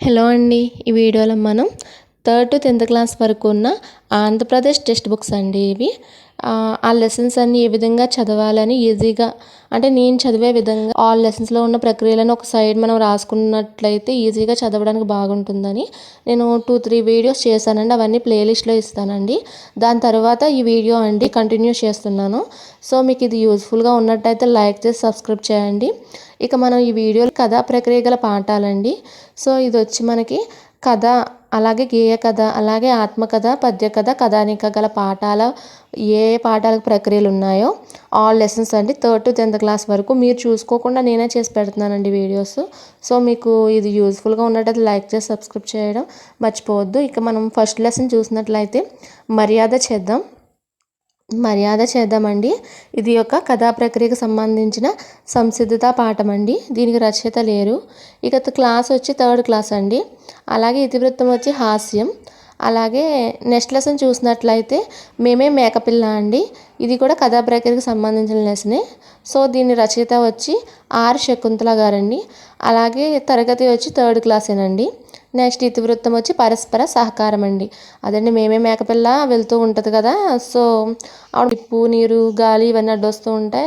Hello అండి ఈ వీడియోలో మనం థర్డ్ టు టెన్త్ క్లాస్ వరకు ఉన్న ఆంధ్రప్రదేశ్ టెక్స్ట్ బుక్స్ అండి ఇవి. ఆ లెసన్స్ అన్ని ఏ విధంగా చదవాలని ఈజీగా అంటే నేను చదివే విధంగా ఆ లెసన్స్లో ఉన్న ప్రక్రియలను ఒక సైడ్ మనం రాసుకున్నట్లయితే ఈజీగా చదవడానికి బాగుంటుందని నేను టూ త్రీ వీడియోస్ చేశానండి. అవన్నీ ప్లేలిస్ట్లో ఇస్తానండి. దాని తర్వాత ఈ వీడియో అండి కంటిన్యూ చేస్తున్నాను. సో మీకు ఇది యూజ్ఫుల్గా ఉన్నట్టయితే లైక్ చేసి సబ్స్క్రైబ్ చేయండి. ఇక మనం ఈ వీడియోలో కథా ప్రక్రియ గల పాఠాలండి. సో ఇది వచ్చి మనకి కథ అలాగే గేయ కథ అలాగే ఆత్మకథ పద్యకథ కథానిక గల పాఠాల ఏ ఏ పాఠాలకు ప్రక్రియలు ఉన్నాయో ఆల్ లెసన్స్ అండి. థర్డ్ టు టెన్త్ క్లాస్ వరకు మీరు చూసుకోకుండా నేనే చేసి పెడుతున్నానండి వీడియోస్. సో మీకు ఇది యూజ్ఫుల్గా ఉన్నట్టయితే లైక్ చేసి సబ్స్క్రైబ్ చేయడం మర్చిపోవద్దు. ఇక మనం ఫస్ట్ లెసన్ చూసినట్లయితే మర్యాద చేద్దాం. మర్యాద చేద్దామండి. ఇది యొక్క కథా ప్రక్రియకు సంబంధించిన సంసిద్ధత పాఠం అండి దీనికి రచయిత లేరు. ఇక క్లాస్ వచ్చి థర్డ్ క్లాస్ అండి. అలాగే ఇతివృత్తం వచ్చి హాస్యం. అలాగే నెక్స్ట్ లెసన్ చూసినట్లయితే మేమే మేకపిల్ల అండి. ఇది కూడా కథా ప్రక్రియకు సంబంధించిన లెసనే. సో దీని రచయిత వచ్చి ఆర్ శకుంతల గారండి. అలాగే తరగతి వచ్చి థర్డ్ క్లాసేనండి. నెక్స్ట్ ఇతివృత్తం వచ్చి పరస్పర సహకారం అండి అదండి మేమే మేకపిల్ల వెళ్తూ ఉంటుంది కదా సో ఆవిడ ఉప్పు నీరు గాలి ఇవన్నీ అడ్డొస్తూ ఉంటే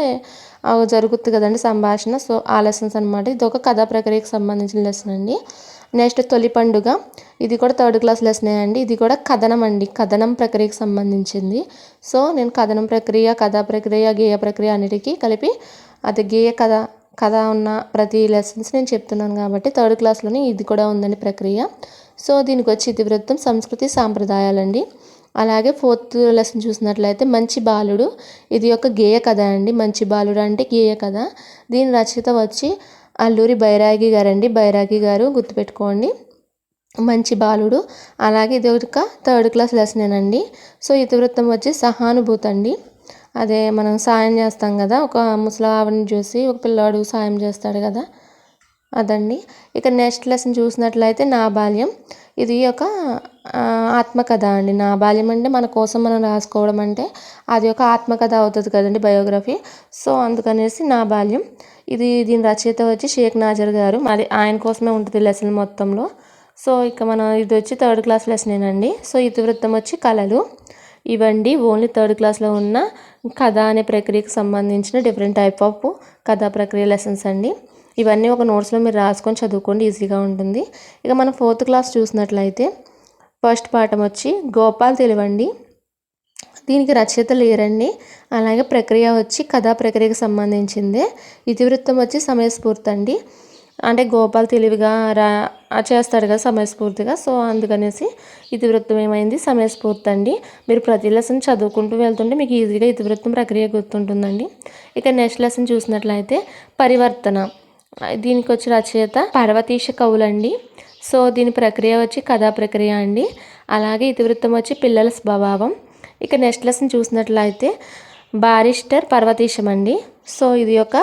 అవి జరుగుతుంది కదండి సంభాషణ. సో ఆ లెసన్స్ అనమాట ఇది ఒక కథా ప్రక్రియకు సంబంధించిన లెసన్ అండి. నెక్స్ట్ తొలి పండుగ. ఇది కూడా థర్డ్ క్లాస్ లెసనే అండి. ఇది కూడా కథనం అండి. కథనం ప్రక్రియకు సంబంధించింది. సో నేను కథనం ప్రక్రియ కథా ప్రక్రియ గేయ ప్రక్రియ అన్నిటికీ కలిపి అది గేయ కథ కథ ఉన్న ప్రతి లెసన్స్ నేను చెప్తున్నాను కాబట్టి థర్డ్ క్లాస్లోనే ఇది కూడా ఉందండి ప్రక్రియ. సో దీనికి వచ్చి ఇతివృత్తం సంస్కృతి సాంప్రదాయాలండి. అలాగే ఫోర్త్ లెసన్ చూసినట్లయితే మంచి బాలుడు ఇది ఒక గేయ కథ అండి. మంచి బాలుడు అంటే గేయ కథ. దీని రచయిత వచ్చి అల్లూరి బైరాగి గారండి. బైరాగి గారు గుర్తుపెట్టుకోండి. మంచి బాలుడు. అలాగే ఇది ఒక థర్డ్ క్లాస్ లెసనేనండి సో ఇతివృత్తం వచ్చి సహానుభూతి అండి అదే మనం సాయం చేస్తాం కదా ఒక ముసలావిని చూసి ఒక పిల్లాడు సాయం చేస్తాడు కదా అదండి. ఇక నెక్స్ట్ లెసన్ చూసినట్లయితే నా బాల్యం. ఇది ఒక ఆత్మకథ అండి. నా బాల్యం అంటే మన కోసం మనం రాసుకోవడం అంటే అది ఒక ఆత్మకథ అవుతుంది కదండి బయోగ్రఫీ. సో అందుకనేసి నా బాల్యం. ఇది దీని రచయిత వచ్చి షేక్ నాజర్ గారు. మరి ఆయన కోసమే ఉంటుంది లెసన్ మొత్తంలో. సో ఇక మనం ఇది వచ్చి థర్డ్ క్లాస్ లెసనేనండి. సో ఇతివృత్తం వచ్చి కళలు. ఇవండి. ఓన్లీ థర్డ్ క్లాస్లో ఉన్న కథ అనే ప్రక్రియకు సంబంధించిన డిఫరెంట్ టైప్ ఆఫ్ కథా ప్రక్రియ లెసన్స్ అండి. ఇవన్నీ ఒక నోట్స్లో మీరు రాసుకొని చదువుకోండి. ఈజీగా ఉంటుంది. ఇక మనం ఫోర్త్ క్లాస్ చూసినట్లయితే ఫస్ట్ పాఠం వచ్చి గోపాల్ తెలివండి. దీనికి రచయిత లేరండి. అలాగే ప్రక్రియ వచ్చి కథా ప్రక్రియకు సంబంధించిందే. ఇతివృత్తం వచ్చి సమయస్ఫూర్తి అండి అంటే గోపాల్ తెలివిగా రా చేస్తాడు కదా సమయస్ఫూర్తిగా. సో అందుకనేసి ఇతివృత్తం ఏమైంది? సమయస్ఫూర్తి అండి. మీరు ప్రతి లెసన్ చదువుకుంటూ వెళ్తుంటే మీకు ఈజీగా ఇతివృత్తం ప్రక్రియ గుర్తుంటుందండి. ఇక నెక్స్ట్ లెసన్ చూసినట్లయితే పరివర్తన. దీనికి వచ్చి రచయిత పర్వతీశ కవులండి సో దీని ప్రక్రియ వచ్చి కథా ప్రక్రియ అండి. అలాగే ఇతివృత్తం వచ్చి పిల్లల స్వభావం. ఇక నెక్స్ట్ లెసన్ చూసినట్లయితే బారిస్టర్ పర్వతీశం అండి. సో ఇది ఒక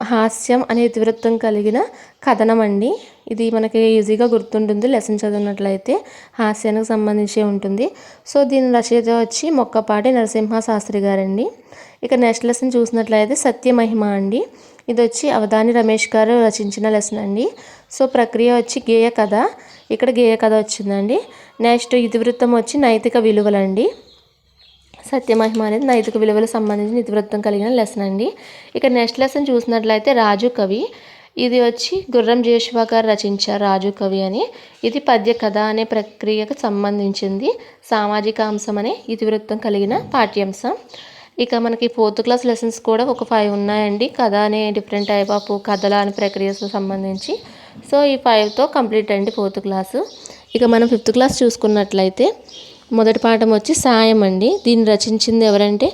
హాస్యం అనే ఇతివృత్తం కలిగిన కథనం అండి ఇది మనకి ఈజీగా గుర్తుంటుంది లెసన్ చదివినట్లయితే హాస్యానికి సంబంధించి ఉంటుంది. సో దీని రచయిత వచ్చి మొక్కపాటి నరసింహ శాస్త్రి గారండి. ఇక నెక్స్ట్ లెసన్ చూసినట్లయితే సత్యమహిమ అండి. ఇది వచ్చి అవధాని రమేష్ గారు రచించిన లెసన్ అండి. సో ప్రక్రియ వచ్చి గేయ కథ. ఇక్కడ గేయ కథ వచ్చిందండి. నెక్స్ట్ ఇతివృత్తం వచ్చి నైతిక విలువలండి. సత్యమహిమ అనేది నైతిక విలువలకు సంబంధించిన ఇతివృత్తం కలిగిన లెసన్ అండి. ఇక నెక్స్ట్ లెసన్ చూసినట్లయితే రాజు కవి. ఇది వచ్చి గుర్రం జేషువా గారు రచించారు రాజు కవి అని. ఇది పద్య కథ అనే ప్రక్రియకు సంబంధించింది. సామాజిక అంశం అనే ఇతివృత్తం కలిగిన పాఠ్యాంశం. ఇక మనకి ఫోర్త్ క్లాస్ లెసన్స్ కూడా ఒక ఫైవ్ ఉన్నాయండి. కథ అనే డిఫరెంట్ టైప్ ఆఫ్ కథల అనే ప్రక్రియకు సంబంధించి. సో ఈ ఫైవ్తో కంప్లీట్ అండి ఫోర్త్ క్లాసు ఇక మనం ఫిఫ్త్ క్లాస్ చూసుకున్నట్లయితే మొదటి పాఠం వచ్చి సాయం అండి. దీన్ని రచించింది ఎవరంటే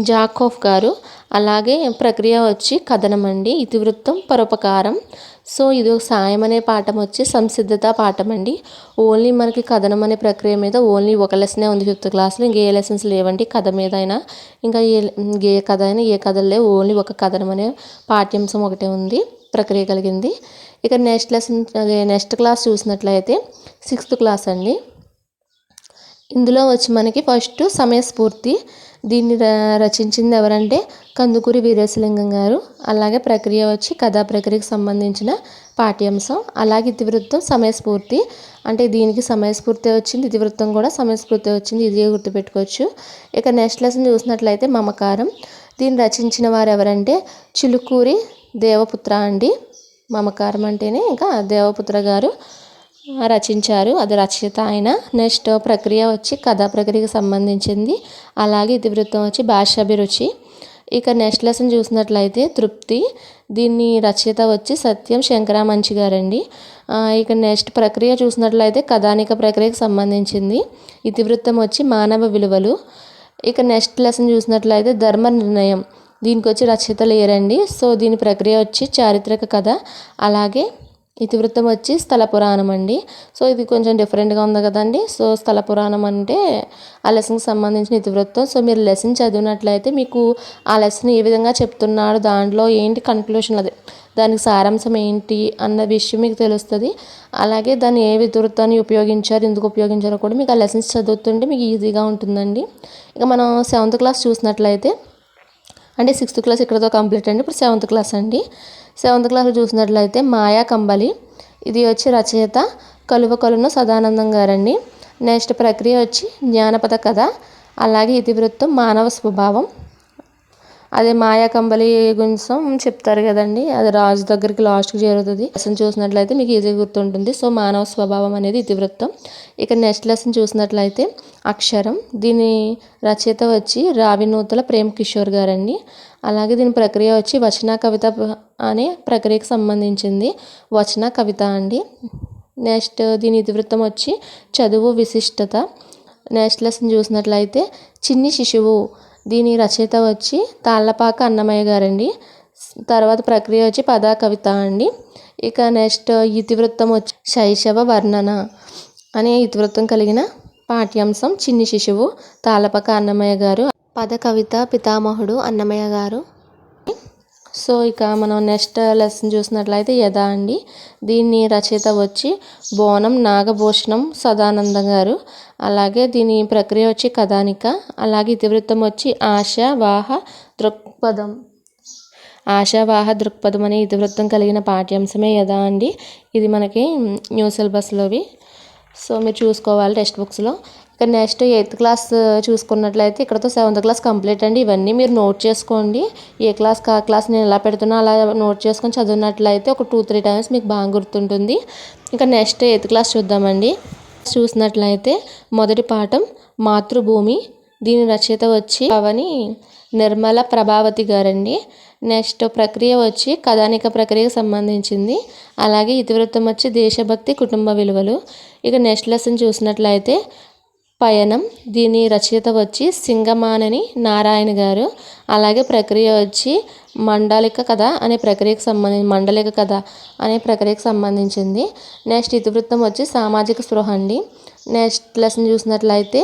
జాకోఫ్ గారు. అలాగే ప్రక్రియ వచ్చి కథనం అండి. ఇతివృత్తం పరోపకారం. సో ఇది ఒక సాయం అనే పాఠం వచ్చి సంసిద్ధత పాఠం అండి. ఓన్లీ మనకి కథనం అనే ప్రక్రియ మీద ఓన్లీ ఒక లెసనే ఉంది ఫిఫ్త్ క్లాస్లో. ఏ లెసన్స్ లేవండి కథ మీద అయినా ఇంకా ఏ ఏ కథ అయినా ఏ కథలు లేవు. ఓన్లీ ఒక కథనం అనే పాఠ్యాంశం ఒకటే ఉంది. ప్రక్రియ కలిగింది. ఇక నెక్స్ట్ లెసన్ అదే నెక్స్ట్ క్లాస్ చూసినట్లయితే సిక్స్త్ క్లాస్ అండి. ఇందులో వచ్చి మనకి ఫస్ట్ సమయస్ఫూర్తి. దీన్ని ర- రచించింది ఎవరంటే కందుకూరి వీరేశలింగం గారు. అలాగే ప్రక్రియ వచ్చి కథా ప్రక్రియకు సంబంధించిన పాఠ్యాంశం. అలాగే ఇతివృత్తం సమయస్ఫూర్తి. అంటే దీనికి సమయస్ఫూర్తి వచ్చింది ఇతివృత్తం కూడా సమయస్ఫూర్తి వచ్చింది. ఇది గుర్తుపెట్టుకోవచ్చు. ఇక నెక్స్ట్ లెసన్ చూసినట్లయితే మమకారం. దీన్ని రచించిన వారు ఎవరంటే చిలుకూరి దేవపుత్ర అండి. మమకారం అంటేనే ఇంకా దేవపుత్ర గారు. రచించారు. అది రచయిత ఆయన. నెక్స్ట్ ప్రక్రియ వచ్చి కథా ప్రక్రియకు సంబంధించింది. అలాగే ఇతివృత్తం వచ్చి భాషాభిరుచి ఇక నెక్స్ట్ లెసన్ చూసినట్లయితే తృప్తి. దీన్ని రచయిత వచ్చి సత్యం శంకరామంచి గారండి. ఇక నెక్స్ట్ ప్రక్రియ చూసినట్లయితే కథానిక ప్రక్రియకు సంబంధించింది. ఇతివృత్తం వచ్చి మానవ విలువలు. ఇక నెక్స్ట్ లెసన్ చూసినట్లయితే ధర్మ నిర్ణయం. దీనికి వచ్చి రచయిత లేరండి. సో దీని ప్రక్రియ వచ్చి చారిత్రక కథ. అలాగే ఇతివృత్తం వచ్చి స్థల పురాణం అండి. సో ఇది కొంచెం డిఫరెంట్గా ఉంది కదండి. సో స్థల పురాణం అంటే ఆ లెసన్కి సంబంధించిన ఇతివృత్తం సో మీరు లెసన్ చదివినట్లయితే మీకు ఆ లెసన్ ఏ విధంగా చెప్తున్నాడు దాంట్లో ఏంటి కన్క్లూషన్ అది దానికి సారాంశం ఏంటి అన్న విషయం మీకు తెలుస్తుంది. అలాగే దాన్ని ఏ ఇతివృత్తాన్ని ఉపయోగించారు ఎందుకు ఉపయోగించారో కూడా మీకు ఆ లెసన్స్ చదువుతుంటే మీకు ఈజీగా ఉంటుందండి. ఇక మనం సెవెంత్ క్లాస్ చూసినట్లయితే అంటే సిక్స్త్ క్లాస్ ఇక్కడతో కంప్లీట్ అండి. ఇప్పుడు సెవెంత్ క్లాస్ అండి. సెవెంత్ క్లాస్ చూసినట్లయితే మాయా కంబలి. ఇది వచ్చి రచయిత కలువ కలున సదానందం గారండి. నెక్స్ట్ ప్రక్రియ వచ్చి జ్ఞానపద కథ. అలాగే ఇతివృత్తం మానవ స్వభావం. అదే మాయా కంబలి గుంసం చెప్తారు కదండి. అది రాజు దగ్గరికి లాస్ట్కి చేరుతుంది. లెసన్ చూసినట్లయితే మీకు ఈజీగా గుర్తుంటుంది. సో మానవ స్వభావం అనేది ఇతివృత్తం. ఇక నెక్స్ట్ లెసన్ చూసినట్లయితే అక్షరం. దీని రచయిత వచ్చి రావినూతల ప్రేమ్ కిషోర్ గారండి. అలాగే దీని ప్రక్రియ వచ్చి వచన కవిత అనే ప్రక్రియకు సంబంధించింది. వచన కవిత అండి. నెక్స్ట్ దీని ఇతివృత్తం వచ్చి చదువు విశిష్టత. నెక్స్ట్ లెసన్ చూసినట్లయితే చిన్ని శిశువు. దీని రచయిత వచ్చి తాళ్ళపాక అన్నమయ్య గారండి. తర్వాత ప్రక్రియ వచ్చి పదా కవిత అండి. ఇక నెక్స్ట్ ఇతివృత్తం వచ్చి శైశవ వర్ణన అనే ఇతివృత్తం కలిగిన పాఠ్యాంశం చిన్ని శిశువు తాళ్ళపాక అన్నమయ్య గారు పద కవిత పితామహుడు అన్నమయ్య గారు. సో ఇక మనం నెక్స్ట్ లెసన్ చూసినట్లయితే యథా అండి. దీన్ని రచయిత వచ్చి బోనం నాగభూషణం సదానంద గారు. అలాగే దీని ప్రక్రియ వచ్చి కథానిక. అలాగే ఇతివృత్తం వచ్చి ఆశ వాహ దృక్పథం. ఆశావాహ దృక్పథం అనే ఇతివృత్తం కలిగిన పాఠ్యాంశమే యథా అండి. ఇది మనకి న్యూ సిలబస్లోవి. సో మీరు చూసుకోవాలి టెక్స్ట్ బుక్స్లో. ఇక నెక్స్ట్ ఎయిత్ క్లాస్ చూసుకున్నట్లయితే ఇక్కడతో సెవెంత్ క్లాస్ కంప్లీట్ అండి. ఇవన్నీ మీరు నోట్ చేసుకోండి. ఏ క్లాస్ కా క్లాస్ నేను ఎలా పెడుతున్నా అలా నోట్ చేసుకొని చదివినట్లయితే ఒక టూ త్రీ టైమ్స్ మీకు బాగా గుర్తుంటుంది. ఇంకా నెక్స్ట్ ఎయిత్ క్లాస్ చూద్దామండి. చూసినట్లయితే మొదటి పాఠం మాతృభూమి. దీని రచయిత వచ్చి అవని నిర్మల ప్రభావతి గారండి. నెక్స్ట్ ప్రక్రియ వచ్చి కథానిక ప్రక్రియకు సంబంధించింది. అలాగే ఇతివృత్తం వచ్చి దేశభక్తి కుటుంబ విలువలు. ఇక నెక్స్ట్ లెసన్ చూసినట్లయితే పయనం. దీని రచయిత వచ్చి సింగమానని నారాయణ గారు. అలాగే ప్రక్రియ వచ్చి మండలిక కథ అనే ప్రక్రియకు సంబంధించి మండలిక కథ అనే ప్రక్రియకు సంబంధించింది. నెక్స్ట్ ఇతివృత్తం వచ్చి సామాజిక స్పృహ అండి. నెక్స్ట్ లెసన్ చూసినట్లయితే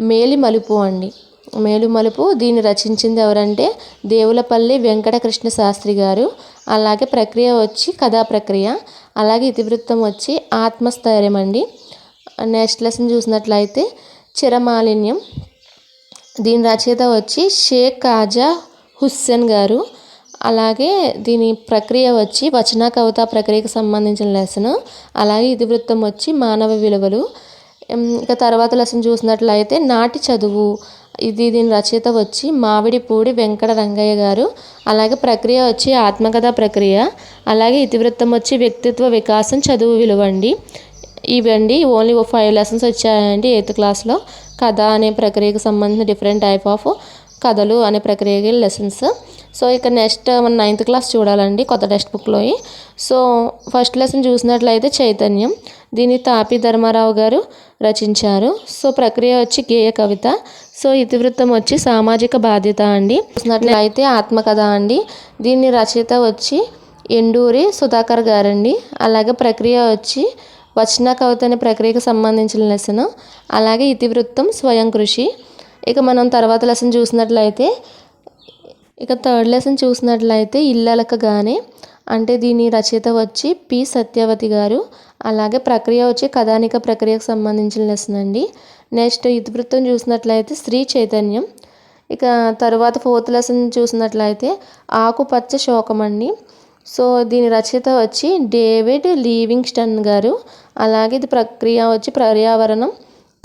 మేలి మలుపు అండి. మేలు మలుపు దీన్ని రచించింది ఎవరంటే దేవులపల్లి వెంకటకృష్ణ శాస్త్రి గారు. అలాగే ప్రక్రియ వచ్చి కథా ప్రక్రియ. అలాగే ఇతివృత్తం వచ్చి ఆత్మస్థైర్యం అండి. నెక్స్ట్ లెసన్ చూసినట్లయితే చిరమాలిన్యం. దీని రచయిత వచ్చి షేక్ కాజా హుస్సేన్ గారు. అలాగే దీని ప్రక్రియ వచ్చి వచన కవిత ప్రక్రియకు సంబంధించిన లెసన్ అలాగే ఇతివృత్తం వచ్చి మానవ విలువలు. ఇంకా ఇక తర్వాత లెసన్ చూసినట్లయితే నాటి చదువు. ఇది దీని రచయిత వచ్చి మామిడిపూడి వెంకట రంగయ్య గారు. అలాగే ప్రక్రియ వచ్చి ఆత్మకథ ప్రక్రియ. అలాగే ఇతివృత్తం వచ్చి వ్యక్తిత్వ వికాసం చదువు విలువండి ఇవండి. ఓన్లీ ఫైవ్ లెసన్స్ వచ్చాయండి ఎయిత్ క్లాస్లో కథ అనే ప్రక్రియకు సంబంధించిన డిఫరెంట్ టైప్ ఆఫ్ కథలు అనే ప్రక్రియకి లెసన్స్ సో ఇక నెక్స్ట్ మన నైన్త్ క్లాస్ చూడాలండి కొత్త టెక్స్ట్ బుక్లో సో ఫస్ట్ లెసన్ చూసినట్లయితే చైతన్యం. దీన్ని తాపి ధర్మారావు గారు రచించారు. సో ప్రక్రియ వచ్చి గేయ కవిత. సో ఇతివృత్తం వచ్చి సామాజిక బాధ్యత అండి. చూసినట్లయితే ఆత్మకథ అండి. దీన్ని రచయిత వచ్చి ఎండూరి సుధాకర్ గారండి. అలాగే ప్రక్రియ వచ్చి వచన కవిత అనే ప్రక్రియకు సంబంధించిన లెసన్ అలాగే ఇతివృత్తం స్వయం కృషి. ఇక మనం తర్వాత లెసన్ చూసినట్లయితే ఇక థర్డ్ లెసన్ చూసినట్లయితే ఇల్లలకగానే అంటే దీని రచయిత వచ్చి పి. సత్యవతి గారు అలాగే ప్రక్రియ వచ్చి కథానిక ప్రక్రియకు సంబంధించిన లెసన్ అండి. నెక్స్ట్ ఇతివృత్తం చూసినట్లయితే శ్రీ చైతన్యం. ఇక తరువాత ఫోర్త్ లెసన్ చూసినట్లయితే ఆకుపచ్చ శోకం అండి. సో దీని రచయిత వచ్చి డేవిడ్ లీవింగ్స్టన్ గారు అలాగే ఇది ప్రక్రియ వచ్చి పర్యావరణం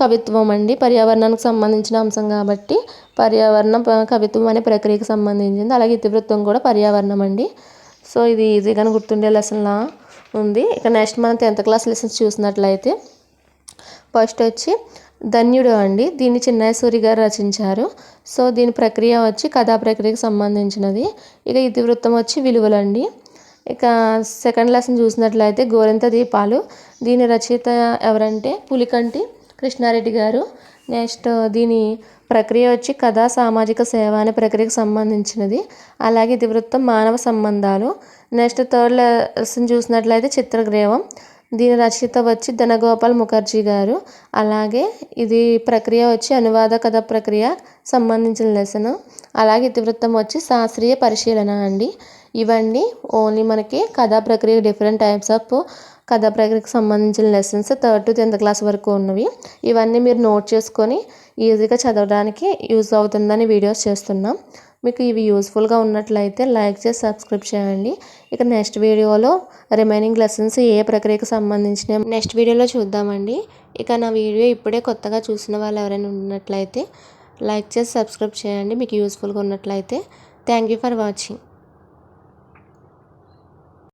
కవిత్వం అండి. పర్యావరణానికి సంబంధించిన అంశం కాబట్టి పర్యావరణం కవిత్వం అనే ప్రక్రియకి సంబంధించింది. అలాగే ఇతివృత్తం కూడా పర్యావరణం అండి. సో ఇది ఈజీగానే గుర్తుండే లెసన్లా ఉంది. ఇక నెక్స్ట్ మనం టెన్త్ క్లాస్ లెసన్స్ చూసినట్లయితే ఫస్ట్ వచ్చి ధన్యుడు అండి. దీన్ని చిన్నయసూరి గారు రచించారు. సో దీని ప్రక్రియ వచ్చి కథా ప్రక్రియకి సంబంధించినది. ఇక ఇతివృత్తం వచ్చి విలువలండి. ఇక సెకండ్ లెసన్ చూసినట్లయితే గోరింత దీపాలు. దీని రచయిత ఎవరంటే పులికంటి కృష్ణారెడ్డి గారు. నెక్స్ట్ దీని ప్రక్రియ వచ్చి కథా సామాజిక సేవ అనే ప్రక్రియకు సంబంధించినది. అలాగే ఇతివృత్తం మానవ సంబంధాలు. నెక్స్ట్ థర్డ్ లెసన్ చూసినట్లయితే చిత్రగ్రీవం. దీని రచయిత వచ్చి ధనగోపాల్ ముఖర్జీ గారు. అలాగే ఇది ప్రక్రియ వచ్చి అనువాద కథ ప్రక్రియ సంబంధించిన లెసన్ అలాగే ఇతివృత్తం వచ్చి శాస్త్రీయ పరిశీలన అండి. ఇవన్నీ ఓన్లీ మనకి కథా ప్రక్రియ డిఫరెంట్ టైప్స్ ఆఫ్ కథా ప్రక్రియకు సంబంధించిన lessons third to tenth class వరకు ఉన్నవి. ఇవన్నీ మీరు నోట్ చేసుకొని ఈజీగా చదవడానికి యూజ్ అవుతుందని వీడియోస్ చేస్తున్నాం. మీకు ఇవి యూస్ఫుల్గా ఉన్నట్లయితే లైక్ చేసి సబ్స్క్రైబ్ చేయండి. ఇక నెక్స్ట్ వీడియోలో రిమైనింగ్ లెసన్స్ ఏ ప్రక్రియకు సంబంధించిన నెక్స్ట్ వీడియోలో చూద్దామండి. ఇక నా వీడియో ఇప్పుడే కొత్తగా చూసిన వాళ్ళు ఎవరైనా ఉన్నట్లయితే లైక్ చేసి సబ్స్క్రైబ్ చేయండి. మీకు యూస్ఫుల్గా ఉన్నట్లయితే థ్యాంక్ యూ ఫర్ వాచింగ్